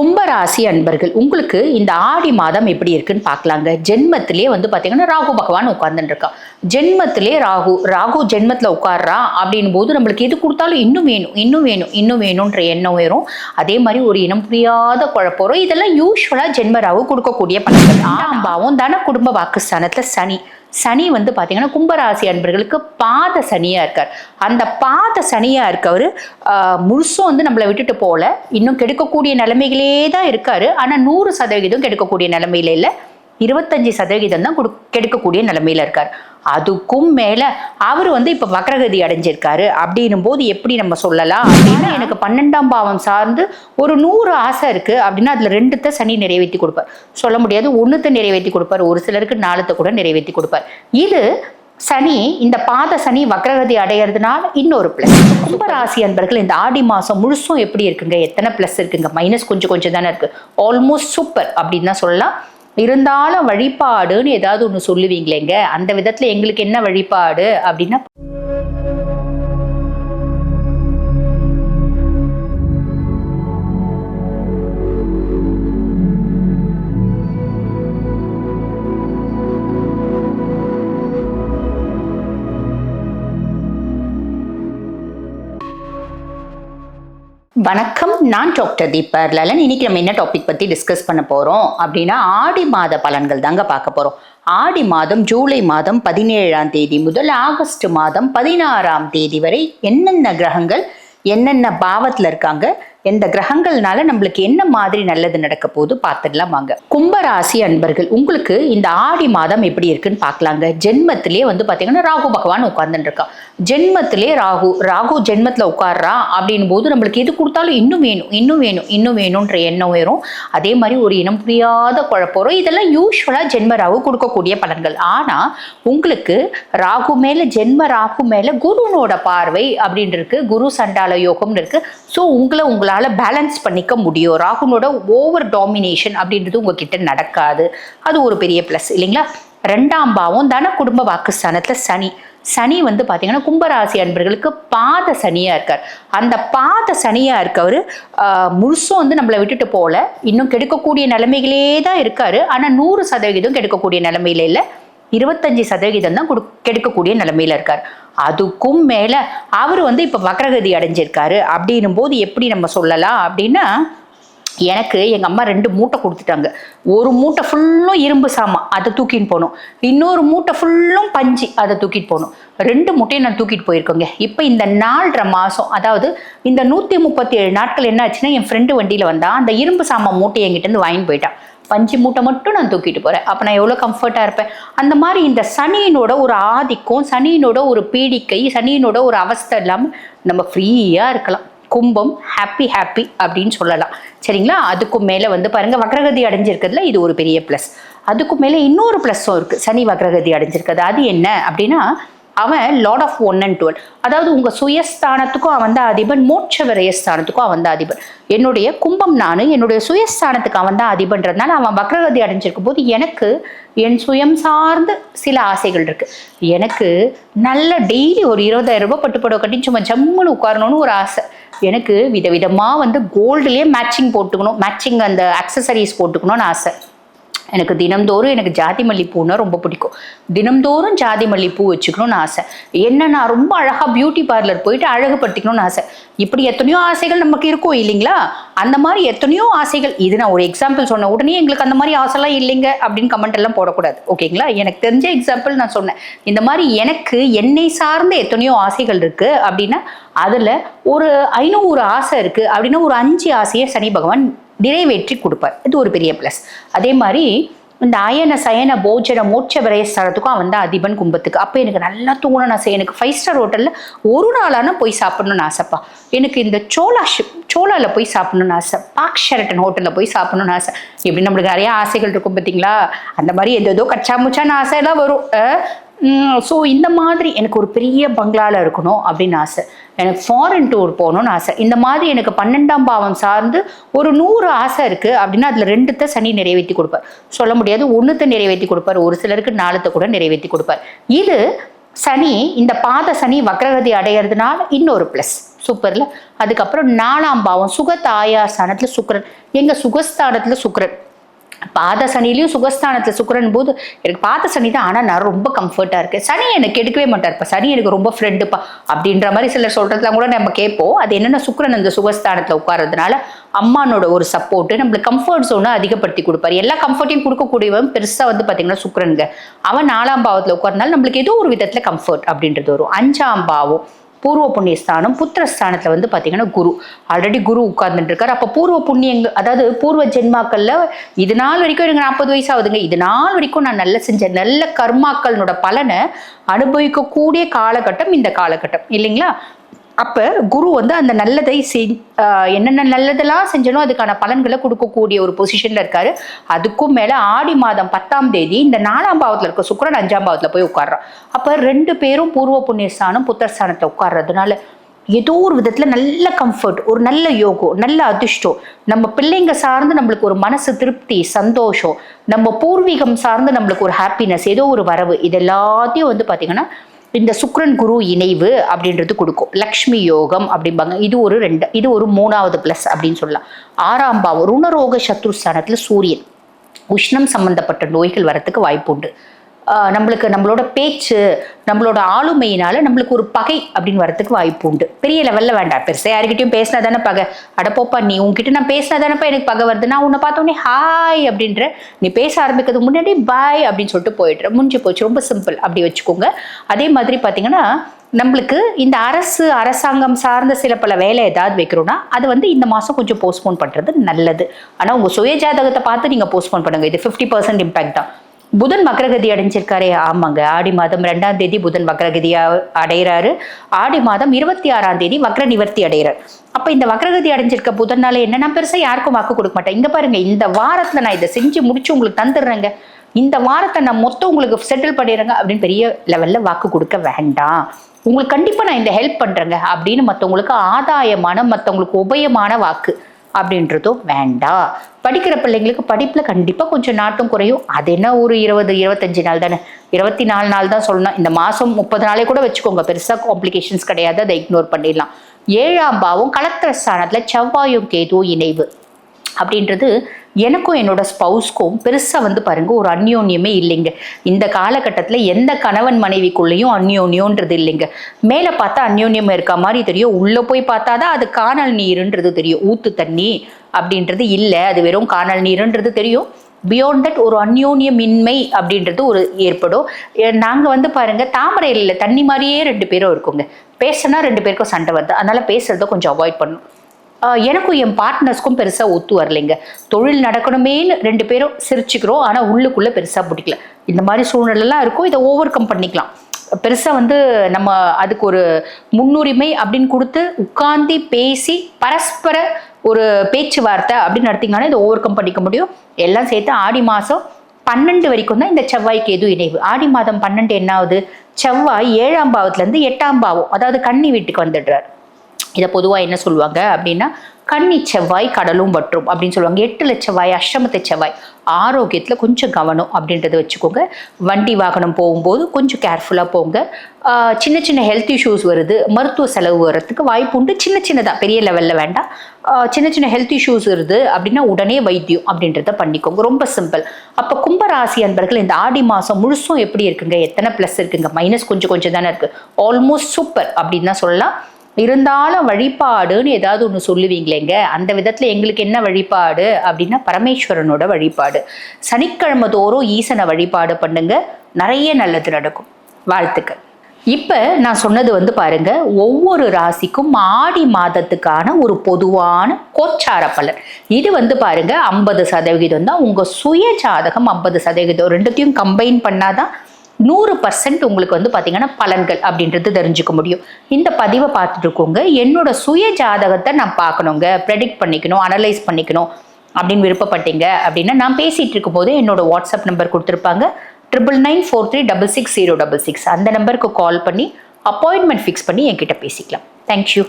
கும்பராசி அன்பர்கள் உங்களுக்கு இந்த ஆடி மாதம் எப்படி இருக்குன்னு பார்க்கலாங்க. ஜென்மத்திலே வந்து பார்த்தீங்கன்னா ராகு பகவான் உட்கார்ந்துட்டு இருக்கான் ஜென்மத்திலே ராகு ராகு ஜென்மத்தில் உட்கார்றா அப்படின் போது நம்மளுக்கு எது கொடுத்தாலும் இன்னும் வேணும் இன்னும் வேணும் இன்னும் வேணுன்ற எண்ணம் வரும். அதே மாதிரி ஒரு இனம் புரியாத குழப்பம் வரும். இதெல்லாம் யூஸ்வலாக ஜென்ம ராகு கொடுக்கக்கூடிய பலன்கள். ஆம்பாவும் தன குடும்ப வாக்குஸ்தானத்தில் சனி. சனி வந்து பார்த்தீங்கன்னா கும்பராசி அன்பர்களுக்கு பாத சனியாக இருக்கார். அந்த பாத சனியாக இருக்கவர் முழுசும் வந்து நம்மளை விட்டுட்டு போகல. இன்னும் கெடுக்கக்கூடிய நிலைமைகளே தான் இருக்காரு. ஆனால் நூறு சதவிகிதம் கெடுக்கக்கூடிய நிலைமையில இல்லை. இருபத்தஞ்சு சதவிகிதம் தான் கொடு கெடுக்கக்கூடிய நிலைமையில இருக்கார். அதுக்கும் மேல அவர் வந்து இப்ப வக்ரகதி அடைஞ்சிருக்காரு அப்படின்னும் போது எப்படி நம்ம சொல்லலாம்? அப்படின்னா எனக்கு பன்னெண்டாம் பாவம் சார்ந்து ஒரு நூறு ஆசை இருக்கு அப்படின்னா அதுல ரெண்டுத்த சனி நிறைவேற்றி கொடுப்பார். சொல்ல முடியாது ஒண்ணுத்த நிறைவேற்றி கொடுப்பார் ஒரு சிலருக்கு நாலுத்த கூட நிறைவேற்றி கொடுப்பார். இது சனி இந்த பாத சனி வக்ரகதி அடையிறதுனால இன்னொரு பிளஸ் கும்பராசி அன்பர்கள் இந்த ஆடி மாசம் முழுசும் எப்படி இருக்குங்க? எத்தனை பிளஸ் இருக்குங்க? மைனஸ் கொஞ்சம் கொஞ்சம் தானே இருக்கு. ஆல்மோஸ்ட் சூப்பர் அப்படின்னு தான் சொல்லலாம். இருந்தாலும் வழிபாடுன்னு ஏதாவது ஒன்று சொல்லுவீங்களேங்க? அந்த விதத்துல எங்களுக்கு என்ன வழிபாடு அப்படின்னா வணக்கம். நான் டாக்டர் தீபர் லலன். இன்னைக்கு நம்ம என்ன டாபிக் பத்தி டிஸ்கஸ் பண்ண போறோம் அப்படின்னா ஆடி மாத பலன்கள் தாங்க பார்க்க போறோம். ஆடி மாதம் ஜூலை மாதம் பதினேழாம் தேதி முதல் ஆகஸ்ட் மாதம் பதினாறாம் தேதி வரை என்னென்ன கிரகங்கள் என்னென்ன பாவத்துல இருக்காங்க எந்த கிரகங்கள்னால நம்மளுக்கு என்ன மாதிரி நல்லது நடக்க போது பார்த்துடலாம் வாங்க. கும்பராசி அன்பர்கள் உங்களுக்கு இந்த ஆடி மாதம் எப்படி இருக்குன்னு பார்க்கலாங்க. ஜென்மத்திலே வந்து பார்த்தீங்கன்னா ராகு பகவான் உட்கார்ந்துருக்கான் ஜென்மத்திலே ராகு ராகு ஜென்மத்தில் உட்கார்றா அப்படின் போது நம்மளுக்கு எது கொடுத்தாலும் இன்னும் வேணும் இன்னும் வேணும் இன்னும் வேணுன்ற எண்ணம் வரும். அதே மாதிரி ஒரு இனம் புரியாத குழப்பம் வரும். இதெல்லாம் யூஸ்வலாக ஜென்ம ராகு கொடுக்கக்கூடிய பலன்கள். ஆனால் உங்களுக்கு ராகு மேலே ஜென்ம ராகு மேலே குருனோட பார்வை அப்படின்னு இருக்கு. குரு சண்டால யோகம்னு இருக்கு. ஸோ உங்களை உங்களால் பேலன்ஸ் பண்ணிக்க முடியும். ராகுனோட ஓவர் டாமினேஷன் அப்படின்றது உங்ககிட்ட நடக்காது. அது ஒரு பெரிய ப்ளஸ் இல்லைங்களா? ரெண்டாம் பாவம் தன குடும்ப வாக்குஸ்தானத்தில் சனி. சனி வந்து பார்த்தீங்கன்னா கும்பராசி அன்பர்களுக்கு பாத சனியாக இருக்கார். அந்த பாத சனியாக இருக்கவர் முழுசும் வந்து நம்மளை விட்டுட்டு போகல. இன்னும் கெடுக்கக்கூடிய நிலைமைகளே தான் இருக்கார். ஆனால் நூறு சதவிகிதம் கெடுக்கக்கூடிய நிலைமையில இல்லை. இருபத்தஞ்சி சதவிகிதம் தான் கொடு கெடுக்கக்கூடிய நிலைமையில இருக்கார். அதுக்கும் மேலே அவர் வந்து இப்போ வக்ரகதி அடைஞ்சிருக்காரு. அப்படின்னும் போது எப்படி நம்ம சொல்லலாம் அப்படின்னா எனக்கு எங்கள் அம்மா ரெண்டு மூட்டை கொடுத்துட்டாங்க. ஒரு மூட்டை ஃபுல்லும் இரும்பு சாமான் அதை தூக்கின்னு போகணும் இன்னொரு மூட்டை ஃபுல்லும் பஞ்சு அதை தூக்கிட்டு போகணும் ரெண்டு மூட்டையும் நான் தூக்கிட்டு போயிருக்கோங்க. இப்போ இந்த நாலரை மாதம் அதாவது இந்த நூற்றி முப்பத்தி ஏழு நாட்கள் என்ன ஆச்சுன்னா என் ஃப்ரெண்டு வண்டியில் வந்தா அந்த இரும்பு சாமான் மூட்டையை என்கிட்டேருந்து வாங்கிட்டு போயிட்டான். பஞ்சு மூட்டை மட்டும் நான் தூக்கிட்டு போகிறேன் அப்போ நான் எவ்வளோ கம்ஃபர்ட்டாக இருப்பேன்? அந்த மாதிரி இந்த சனியினோட ஒரு ஆதிக்கம் சனியினோட ஒரு பீடிக்கை சனியினோட ஒரு அவஸ்தை இல்லாமல் நம்ம ஃப்ரீயாக இருக்கலாம். கும்பம் ஹாப்பி ஹாப்பி அப்படின்னு சொல்லலாம். சரிங்களா? அதுக்கும் மேலே வந்து பாருங்க வக்ரகதி அடைஞ்சிருக்கிறதுல இது ஒரு பெரிய ப்ளஸ் அதுக்கும் மேலே இன்னொரு ப்ளஸ்ஸும் இருக்குது சனி வக்ரகதி அடைஞ்சிருக்கிறது. அது என்ன அப்படின்னா அவன் lord of one and twelve அதாவது உங்கள் சுயஸ்தானத்துக்கும் அவன் தான் அதிபன் மோட்ச விரயஸ்தானத்துக்கும் அவன் தான் அதிபன். என்னுடைய கும்பம் நான் என்னுடைய சுயஸ்தானத்துக்கு அவன் தான் அதிபன்றதுனால அவன் வக்ரகதி அடைஞ்சிருக்கும் போது எனக்கு என் சுயம் சார்ந்து சில ஆசைகள் இருக்குது எனக்கு நல்ல டெய்லி ஒரு இருபதாயிரம் ரூபாய் பட்டுப்படவை கட்டி சும்மா ஜம்முன்னு உட்காரணும்னு ஒரு ஆசை. எனக்கு விதவிதமாக வந்து கோல்டுலேயே மேட்சிங் போட்டுக்கணும் மேட்சிங் அந்த அக்சசரிஸ் போட்டுக்கணும்னு ஆசை. எனக்கு தினம்தோறும் எனக்கு ஜாதி மல்லிப்பூன்னா ரொம்ப பிடிக்கும். தினம்தோறும் ஜாதி மல்லிப்பூ வச்சுக்கணும்னு ஆசை. என்ன நான் ரொம்ப அழகாக பியூட்டி பார்லர் போயிட்டு அழகுபடுத்திக்கணும்னு ஆசை. இப்படி எத்தனையோ ஆசைகள் நமக்கு இருக்கும் இல்லைங்களா? அந்த மாதிரி எத்தனையோ ஆசைகள். இது நான் ஒரு எக்ஸாம்பிள் சொன்ன உடனே எங்களுக்கு அந்த மாதிரி ஆசைலாம் இல்லைங்க அப்படின்னு கமெண்ட் எல்லாம் போடக்கூடாது. ஓகேங்களா எனக்கு தெரிஞ்ச எக்ஸாம்பிள் நான் சொன்னேன். இந்த மாதிரி எனக்கு என்னை சார்ந்த எத்தனையோ ஆசைகள் இருக்கு அப்படின்னா அதில் ஒரு ஐநூறு ஆசை இருக்கு அப்படின்னா ஒரு அஞ்சு ஆசையை சனி பகவான் நிறைவேற்றி கொடுப்பார். இது ஒரு பெரிய ப்ளஸ் அதே மாதிரி இந்த அயன சயன போஜன மோட்ச விரயஸ்தானத்துக்கும் அவன் தான் அதிபன் கும்பத்துக்கு. அப்போ எனக்கு நல்லா தூங்கணும்னு ஆசை எனக்கு ஃபைவ் ஸ்டார் ஹோட்டலில் ஒரு நாளான போய் சாப்பிடணும்னு ஆசைப்பா. எனக்கு இந்த சோலா ஷிப் சோலாவில் போய் சாப்பிடணும்னு ஆசை. பாக் ஷெரட்டன் ஹோட்டலில் போய் சாப்பிடணும்னு ஆசை. எப்படி நம்மளுக்கு நிறையா ஆசைகள் இருக்கும் பார்த்தீங்களா அந்த மாதிரி எது ஏதோ கச்சா முச்சான ஆசையெல்லாம் வரும். ஸோ இந்த மாதிரி எனக்கு ஒரு பெரிய பங்களாவில் இருக்கணும் அப்படின்னு ஆசை. எனக்கு ஃபாரின் டூர் போகணும்னு ஆசை. இந்த மாதிரி எனக்கு பன்னெண்டாம் பாவம் சார்ந்து ஒரு நூறு ஆசை இருக்குது அப்படின்னா அதில் ரெண்டுத்த சனி நிறைவேற்றி கொடுப்பார். சொல்ல முடியாது ஒன்றுத்தை நிறைவேற்றி கொடுப்பார் ஒரு சிலருக்கு நாலுத்த கூட நிறைவேற்றி கொடுப்பார். இது சனி இந்த பாத சனி வக்ரகதி அடையிறதுனால இன்னொரு ப்ளஸ் சூப்பரில். அதுக்கப்புறம் நாலாம் பாவம் சுகத்தாயா ஸ்தானத்தில் சுக்கரன். எங்கள் சுகஸ்தானத்தில் சுக்கரன். பாத சனிலையும் சுகஸ்தானத்துல சுக்கரன் போது எனக்கு பாத சனி தான் ஆனால் நான் ரொம்ப கம்ஃபர்ட்டாக இருக்கேன். சனி எனக்கு எடுக்கவே மாட்டார்ப்பா சனி எனக்கு ரொம்ப ஃப்ரெண்டுப்பா அப்படின்ற மாதிரி சிலர் சொல்கிறதுலாம் கூட நம்ம கேட்போம். அது என்னென்ன சுக்கிரன் அந்த சுகஸ்தானத்தில் உட்கார்றதுனால அம்மானோட ஒரு சப்போர்ட்டு நம்மளுக்கு கம்ஃபர்ட் ஜோனை அதிகப்படுத்தி கொடுப்பாரு. எல்லா கம்ஃபர்ட்டையும் கொடுக்கக்கூடியவன் பெருசாக வந்து பார்த்தீங்கன்னா சுக்கரனுங்க. அவன் நாலாம் பாவத்தில் உட்கார்றதுனால நம்மளுக்கு ஏதோ ஒரு விதத்தில் கம்ஃபர்ட் அப்படின்றது வரும். அஞ்சாம் பாவம் பூர்வ புண்ணிய ஸ்தானம் புத்திரஸ்தானத்துல வந்து பார்த்தீங்கன்னா குரு. ஆல்ரெடி குரு உட்கார்ந்துட்டு இருக்காரு அப்போ பூர்வ புண்ணியங்க அதாவது பூர்வ ஜென்மாக்கள்ல இது நாள் வரைக்கும் எனக்கு நாற்பது வயசு ஆகுதுங்க. இது நாள் வரைக்கும் நான் நல்ல செஞ்ச நல்ல கர்மாக்களோட பலனை அனுபவிக்கக்கூடிய காலகட்டம் இந்த காலகட்டம். இல்லைங்களா? அப்போ குரு வந்து அந்த நல்லதை செய் என்னென்ன நல்லதெல்லாம் செஞ்சனோ அதுக்கான பலன்களை கொடுக்கக்கூடிய ஒரு பொசிஷனில் இருக்காரு. அதுக்கும் மேலே ஆடி மாதம் பத்தாம் தேதி இந்த நாலாம் பாவத்தில் இருக்க சுக்கரன் அஞ்சாம் பாவத்தில் போய் உட்கார்றான். அப்போ ரெண்டு பேரும் பூர்வ புண்ணியஸ்தானம் புத்தர்ஸ்தானத்தில் உட்கார்றதுனால ஏதோ ஒரு விதத்தில் நல்ல கம்ஃபர்ட் ஒரு நல்ல யோகம் நல்ல அதிர்ஷ்டம். நம்ம பிள்ளைங்க சார்ந்து நம்மளுக்கு ஒரு மனசு திருப்தி சந்தோஷம். நம்ம பூர்வீகம் சார்ந்து நம்மளுக்கு ஒரு ஹாப்பினஸ் ஏதோ ஒரு வரவு. இது எல்லாத்தையும் வந்து பார்த்திங்கன்னா இந்த சுக்ரன் குரு இணைவு அப்படின்றது கொடுக்கும். லக்ஷ்மி யோகம் அப்படிம்பாங்க. இது ஒரு ரெண்டு இது ஒரு மூணாவது பிளஸ் அப்படின்னு சொல்லலாம். ஆறாம் பாவம் ருணரோக சத்ருஸ்தானத்தில் சூரியன். உஷ்ணம் சம்பந்தப்பட்ட நோய்கள் வரத்துக்கு வாய்ப்பு உண்டு நம்மளுக்கு நம்மளோட பேச்சு நம்மளோட ஆளுமையினால நம்மளுக்கு ஒரு பகை அப்படின்னு வரதுக்கு வாய்ப்பு உண்டு. பெரிய லெவல்ல வேண்டாம். பெருசாக யாருக்கிட்டையும் பேசினா தானே பகை அடப்போப்பா நீ உங்ககிட்ட நான் பேசினா தானேப்பா எனக்கு பகை வருது. நான் உன்னை பார்த்தோன்னே ஹாய் அப்படின்ற நீ பேச ஆரம்பிக்கிறது முன்னாடி பாய் அப்படின்னு சொல்லிட்டு போயிடுற. முடிஞ்சு போச்சு. ரொம்ப சிம்பிள் அப்படி வச்சுக்கோங்க. அதே மாதிரி பார்த்தீங்கன்னா நம்மளுக்கு இந்த அரசு அரசாங்கம் சார்ந்த சில பல வேலை ஏதாவது வைக்கிறோன்னா அது வந்து இந்த மாதம் கொஞ்சம் போஸ்ட்போன் பண்ணுறது நல்லது. ஆனால் உங்கள் சுய ஜாதகத்தை பார்த்து நீங்கள் போஸ்ட்போன் பண்ணுங்கள் இது ஃபிஃப்டி பர்சன்ட் இம்பேக்ட் தான். புதன் வக்ரகதி அடைஞ்சிருக்காரே. ஆமாங்க. ஆடி மாதம் ரெண்டாம் தேதி புதன் வக்ரகதியா அடைகிறாரு. ஆடி மாதம் இருபத்தி ஆறாம் தேதி வக்ர நிவர்த்தி அடைகிறார். அப்ப இந்த வக்ரகதி அடைஞ்சிருக்க புதனால என்ன நான் பெருசா யாருக்கும் வாக்கு கொடுக்க மாட்டேன். இங்க பாருங்க இந்த வாரத்துல நான் இதை செஞ்சு முடிச்சு உங்களுக்கு தந்துடுறேங்க. இந்த வாரத்தை நான் மொத்தம் உங்களுக்கு செட்டில் பண்ணிடுறேங்க அப்படின்னு பெரிய லெவல்ல வாக்கு கொடுக்க வேண்டாம். உங்களுக்கு கண்டிப்பா நான் இந்த ஹெல்ப் பண்றேங்க அப்படின்னு மற்றவங்களுக்கு ஆதாயமான மற்றவங்களுக்கு உபயமான வாக்கு. அப்படின்றதும் வேண்டாம் படிக்கிற பிள்ளைங்களுக்கு படிப்பில் கண்டிப்பாக கொஞ்சம் நாட்டம் குறையும். அது என்ன ஒரு இருபது இருபத்தஞ்சி நாள் தானே. இருபத்தி நாலு நாள் தான் சொல்லணும். இந்த மாதம் முப்பது நாளே கூட வச்சுக்கோங்க. பெருசாக காம்ப்ளிகேஷன்ஸ் கிடையாது. அதை இக்னோர் பண்ணிடலாம். ஏழாம் பாவம் கலத்திர ஸ்தானத்தில் செவ்வாயும் கேதுவும் இணைவு. அப்படின்றது எனக்கும் என்னோட ஸ்பவுஸ்க்கும் பெருசாக வந்து பாருங்க ஒரு அந்யோன்யமே இல்லைங்க. இந்த காலகட்டத்தில் எந்த கணவன் மனைவிக்குள்ளேயும் அந்யோன்யோன்றது இல்லைங்க. மேலே பார்த்தா அந்யோன்யம் இருக்க மாதிரி தெரியும் உள்ளே போய் பார்த்தா தான் அது காணல் நீருன்றது தெரியும் ஊத்து தண்ணி அப்படின்றது இல்லை. அது வெறும் காணல் நீருன்றது தெரியும். பியாண்ட் தட் ஒரு அந்யோன்யமின்மை அப்படின்றது ஒரு ஏற்படும். நாங்கள் வந்து பாருங்க தாமரையில் தண்ணி மாதிரியே ரெண்டு பேரும் இருக்குங்க. பேசினா ரெண்டு பேருக்கும் சண்டை வருது. அதனால பேசுறத கொஞ்சம் அவாய்ட் பண்ணும் எனக்கும் என் பார்ட்னர்ஸ்க்கும் பெருசாக ஒத்து வரலைங்க. தொழில் நடக்கணுமேனு ரெண்டு பேரும் சிரிச்சுக்கிறோம். ஆனால் உள்ளுக்குள்ளே பெருசாக பிடிக்கல. இந்த மாதிரி சூழ்நிலைலாம் இருக்கும். இதை ஓவர் கம் பண்ணிக்கலாம். பெருசாக வந்து நம்ம அதுக்கு ஒரு முன்னுரிமை அப்படின்னு கொடுத்து உட்காந்து பேசி பரஸ்பர ஒரு பேச்சுவார்த்தை அப்படின்னு நடத்திங்கன்னா இதை ஓவர் கம் பண்ணிக்க முடியும். எல்லாம் சேர்த்து ஆடி மாதம் பன்னெண்டு வரைக்கும் தான் இந்த செவ்வாய்க்கு எதுவும் இணைவு. ஆடி மாதம் பன்னெண்டு என்ன ஆகுது செவ்வாய் ஏழாம் பாவத்துலேருந்து எட்டாம் பாவம் அதாவது கன்னி வீட்டுக்கு வந்துடுறார். இதை பொதுவாக என்ன சொல்லுவாங்க அப்படின்னா கன்னி செவ்வாய் கடலும் வற்றும் அப்படின்னு சொல்லுவாங்க. எட்டு லட்சவாய் அஷ்டமத்து செவ்வாய். ஆரோக்கியத்தில் கொஞ்சம் கவனம் அப்படின்றத வச்சுக்கோங்க. வண்டி வாகனம் போகும்போது கொஞ்சம் கேர்ஃபுல்லாக போங்க. சின்ன சின்ன ஹெல்த் இஷ்யூஸ் வருது. மருத்துவ செலவு வர்றதுக்கு வாய்ப்பு உண்டு. சின்ன சின்னதாக பெரிய லெவலில் வேண்டாம். சின்ன சின்ன ஹெல்த் இஷ்யூஸ் வருது அப்படின்னா உடனே வைத்தியம் அப்படின்றத பண்ணிக்கோங்க. ரொம்ப சிம்பிள் அப்போ கும்பராசி அன்பர்கள் இந்த ஆடி மாதம் முழுசும் எப்படி இருக்குங்க? எத்தனை ப்ளஸ் இருக்குங்க? மைனஸ் கொஞ்சம் கொஞ்சம் தானே இருக்குது ஆல்மோஸ்ட் சூப்பர் அப்படின்னு தான் சொல்லலாம். இருந்தாலும் வழிபாடுன்னு ஏதாவது ஒன்று சொல்லுவீங்களேங்க. அந்த விதத்தில் எங்களுக்கு என்ன வழிபாடு அப்படின்னா பரமேஸ்வரனோட வழிபாடு. சனிக்கிழமை தோறும் ஈசனை வழிபாடு பண்ணுங்க. நிறைய நல்லது நடக்கும். வாழ்த்துக்கள். இப்போ நான் சொன்னது வந்து பாருங்க ஒவ்வொரு ராசிக்கும் ஆடி மாதத்துக்கான ஒரு பொதுவான கோச்சார பலன். இது வந்து பாருங்க ஐம்பது சதவிகிதம் தான். உங்கள் சுய ஜாதகம் ஐம்பது சதவிகிதம். ரெண்டுத்தையும் கம்பைன் பண்ணாதான் நூறு பர்சன்ட் உங்களுக்கு வந்து பார்த்தீங்கன்னா பலன்கள் அப்படின்றது தெரிஞ்சுக்க முடியும். இந்த பதிவை பார்த்துட்டு இருக்கோங்க. என்னோட சுய ஜாதகத்தை நான் பார்க்கணுங்க. ப்ரெடிக்ட் பண்ணிக்கணும் அனலைஸ் பண்ணிக்கணும் அப்படின்னு விருப்பப்பட்டீங்க அப்படின்னா நான் பேசிகிட்டு இருக்கும் போது என்னோட வாட்ஸ்அப் நம்பர் கொடுத்துருப்பாங்க. Triple nine four three double six zero double six அந்த நம்பருக்கு கால் பண்ணி அப்பாயின்மெண்ட் ஃபிக்ஸ் பண்ணி என்கிட்ட பேசிக்கலாம். தேங்க்யூ